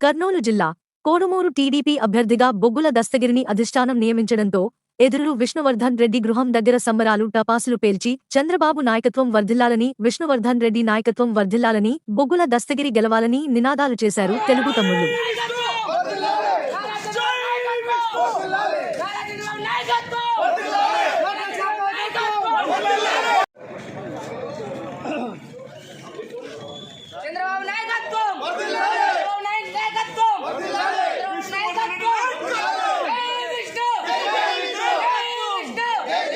కర్నూలు జిల్లా కోడుమూరు టీడీపీ అభ్యర్థిగా బొగ్గుల దస్తగిరిని అధిష్టానం నియమించడంతో ఎదురులు విష్ణువర్ధన్ రెడ్డి గృహం దగ్గర సంబరాలు టపాసులు పేల్చి చంద్రబాబు నాయకత్వం వర్ధిల్లాలని విష్ణువర్ధన్ రెడ్డి నాయకత్వం వర్ధిల్లాలని బొగ్గుల దస్తగిరి గెలవాలని నినాదాలు చేశారు తెలుగు తమ్ముళ్ళు చంద్రబాబు నాయకత్వం చంద్రబాబు నాయక్ నాయకత్వం చంద్రబాబు నాయకత్వం జై విష్ణు జై విష్ణు విష్ణు